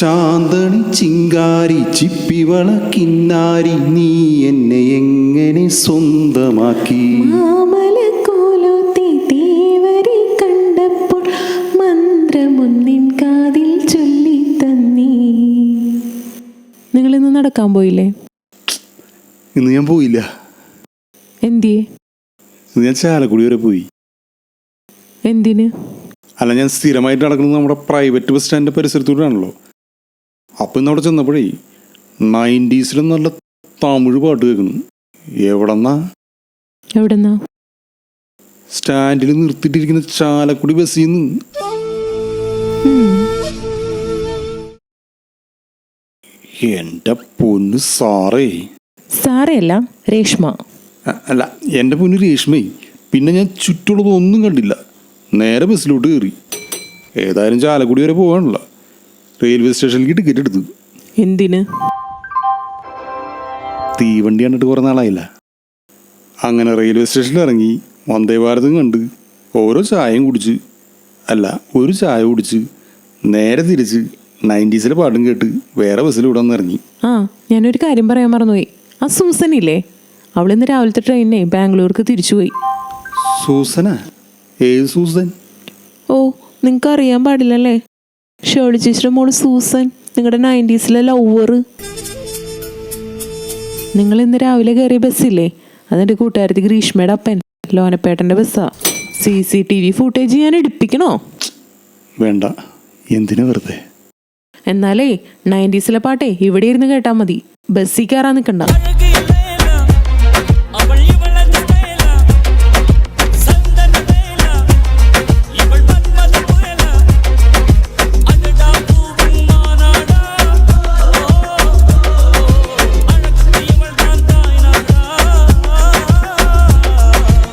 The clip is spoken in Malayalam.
ചാന്തണി ചിങ്കാരി ചിപ്പിവള കിന്നാരി നീ എന്നെ എങ്ങനെ സ്വന്തമാക്കി? കണ്ടപ്പോൾ മന്ത്രമൊന്നിൻ കാതിൽ ചൊല്ലി തന്നീ. നിങ്ങൾ ഇന്ന് നടക്കാൻ പോയില്ലേ? ഇന്ന് ഞാൻ പോയില്ല. എന്തിയെ? ഇന്ന് ഞാൻ ചാലക്കുടി വരെ പോയി. എന്തിന്? അല്ല ഞാൻ സ്ഥിരമായിട്ട് നടക്കുന്നത് നമ്മുടെ പ്രൈവറ്റ് ബസ് സ്റ്റാൻഡിന്റെ പരിസരത്തൂടെയാണല്ലോ അപ്പം ഇന്ന് അവിടെ ചെന്നപ്പോഴേ നയന്റീസിലും നല്ല തമിഴ് പാട്ട് കേൾക്കുന്നു. എവിടെന്നാ? എവിടെന്നാ? സ്റ്റാൻഡിൽ നിർത്തിയിട്ടിരിക്കുന്ന ചാലക്കുടി ബസ്സിൽ നിന്ന്. എന്റെ പൊന്ന് സാറേ. അല്ല രേഷ്മ. അല്ല എന്റെ പൊന്ന് രേഷ്മേ പിന്നെ ഞാൻ ചുറ്റുള്ളതൊന്നും കണ്ടില്ല. നേരെ ബസ്സിലോട്ട് കയറി. ഏതായാലും ചാലക്കുടി വരെ പോകാനുള്ള റെയിൽവേ സ്റ്റേഷനിലേക്ക് ടിക്കറ്റ് എടുത്തു. എന്തിന്? തീവണ്ടി കണ്ടിട്ട് കുറേ നാളായില്ല. അങ്ങനെ റെയിൽവേ സ്റ്റേഷനിൽ ഇറങ്ങി വന്ദേ ഭാരതം കണ്ട് ഓരോ ചായയും കുടിച്ച് അല്ല ഒരു ചായ കുടിച്ച് നേരെ തിരിച്ച് നയന്റീസിലെ പാട്ടും കേട്ട് വേറെ ബസ്സിൽ ഇവിടെ വന്ന് ഇറങ്ങി. ആ ഞാനൊരു കാര്യം പറയാൻ മറന്നുപോയി. ആ സൂസൻ ഇല്ലേ? അവളിന്ന് രാവിലത്തെ ട്രെയിനിനെ ബാംഗ്ലൂർക്ക് തിരിച്ചുപോയി സൂസന? ഏത് സൂസൻ? ഓ നിങ്ങൾക്ക് അറിയാൻ പാടില്ലല്ലേ? ഷേളി ചേച്ചിയുടെ മോൾ സൂസൻ നിങ്ങളുടെ നയന്റീസിലെ ലവർ നിങ്ങൾ ഇന്ന് രാവിലെ കയറിയ ബസ്സില്ലേ അതെന്റെ കൂട്ടുകാരത്തി ഗ്രീഷ്മയുടെ അപ്പൻ ലോനപ്പേട്ടന്റെ ബസ്സാ C C T V footage ഞാൻ എടുപ്പിക്കണോ? വേണ്ട. എന്തിനു വെറുതെ? എന്നാലേ നയന്റീസിലെ പാട്ടേ ഇവിടെ ഇരുന്ന് കേട്ടാൽ മതി. ബസ്സിൽ കയറാൻ നിൽക്കണ്ട